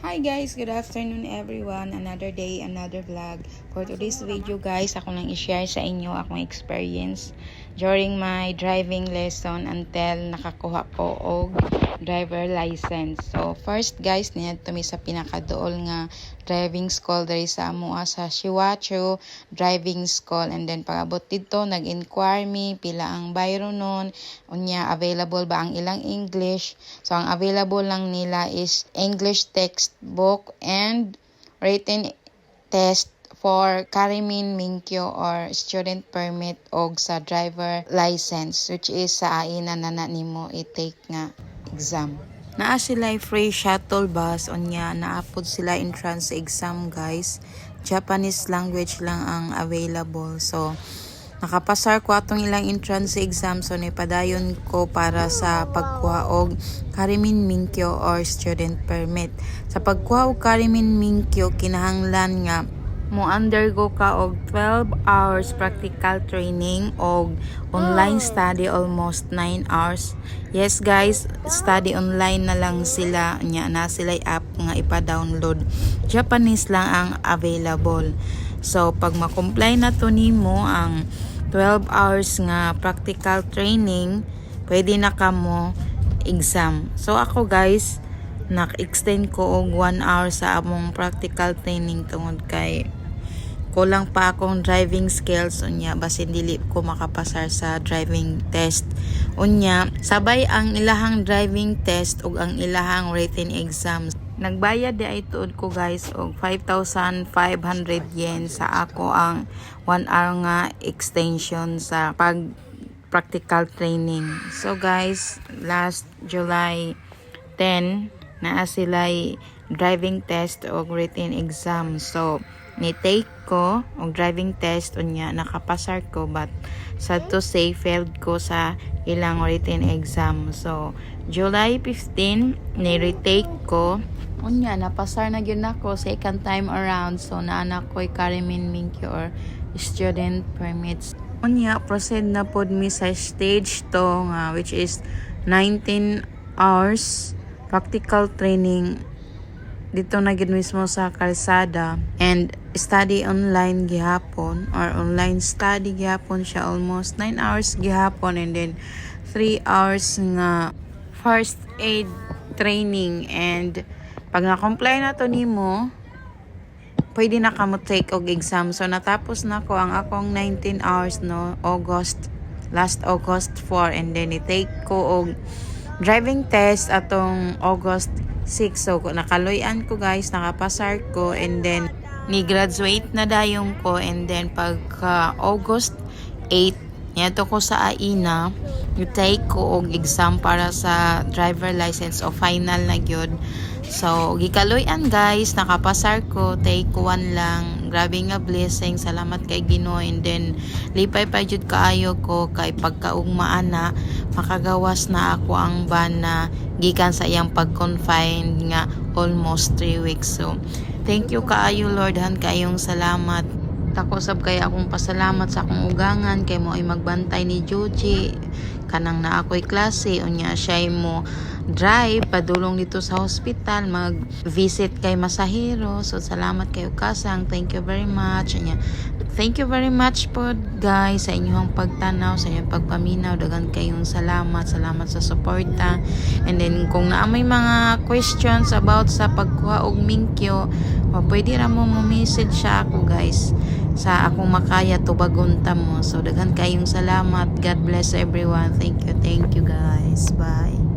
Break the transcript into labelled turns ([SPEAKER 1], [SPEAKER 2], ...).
[SPEAKER 1] Hi guys, good afternoon everyone. Another day, another vlog. For today's video guys, ako nang i-share sa inyo akong experience during my driving lesson until nakakuha ko og driver license. So first guys, niadto mi sa pinakaduol nga driving school diri sa amoa sa Shiwacho driving school and then pagabot dito nag-inquire mi pila ang bayro nun unya available ba ang ilang English so ang available lang nila is English textbook and written test for Karimin Minkyo or student permit og sa driver license which is sa aina na na i-take nga exam. Naa sila free shuttle bus unya naapod sila entrance exam guys. Japanese language lang ang available. So nakapasar ko atong ilang entrance exam so nipadayon ko para sa pagkuha og Karimin Minkyo or student permit. Sa pagkuha og Karimin Minkyo kinahanglan nga mo undergo ka og 12 hours practical training og online study almost 9 hours. Yes guys, study online na lang sila nya na sila app nga ipa-download. Japanese lang ang available. So pag ma-comply na to nimo ang 12 hours nga practical training, pwede na ka mo exam. So ako guys, nak-extend ko og 1 hour sa among practical training tungod kay kulang pa akong driving skills. Unya basin dili ko makapasar sa driving test. Unya sabay ang ilahang driving test ug ang ilahang written exams nagbayad di ay tuod ko guys og 5,500 yen sa ako ang 1 hour nga extension sa pag practical training. So guys last July 10 naa sila'y driving test o written exam. So ni-take ko og driving test unya nakapasar ko but sad to say failed ko sa ilang written exam. So July 15 ni-retake ko unya napasar na gyud nako second time around. So naanak ko'y Karimin Minkyo or student permits. Unya proceed na pod mi sa stage to nga which is 19 hours practical training. Dito na gid mismo sa kalsada. And study online gihapon or online study gihapon siya almost 9 hours gihapon and then 3 hours nga first aid training. And pag na-comply na to nimo pwede na ka mo take og exam. So natapos na ko ang akong 19 hours no August last August 4 and then i-take ko og driving test atong August 6 so nakaloyan ko guys. Nakapasar ko. And then ni graduate na dayong ko. And then pagka August 8 yato ko sa AINA you take ko og exam para sa driver license o final na gyud. So gikaloyan guys. Nakapasar ko. Take ko one lang. Grabe nga blessing. Salamat kay Ginoo. And then lipay pa jud kaayo ko kay pagkaugmaan na makagawas na ako ang ban na gikan sa iyang pag-confine nga almost 3 weeks. So thank you kaayo Lord. Han kayong salamat Tako sab kay akong pasalamat sa akong ugangan kay mo ay magbantay ni Joji. Kanang na ako'y klase unya siya mo drive padulong dito sa hospital mag visit kay masahero. So salamat kayo kasang thank you very much. Unya thank you very much po guys sa inyong pagtanaw sa inyong pagpaminaw. Dagan kayong salamat salamat sa suporta. And then kung naa may mga questions about sa pagkuha og minkyo pwede ra mo mo message sa ako guys sa akong makaya tubagon ta mo. So daghan kayong salamat. God bless everyone. Thank you thank you guys. Bye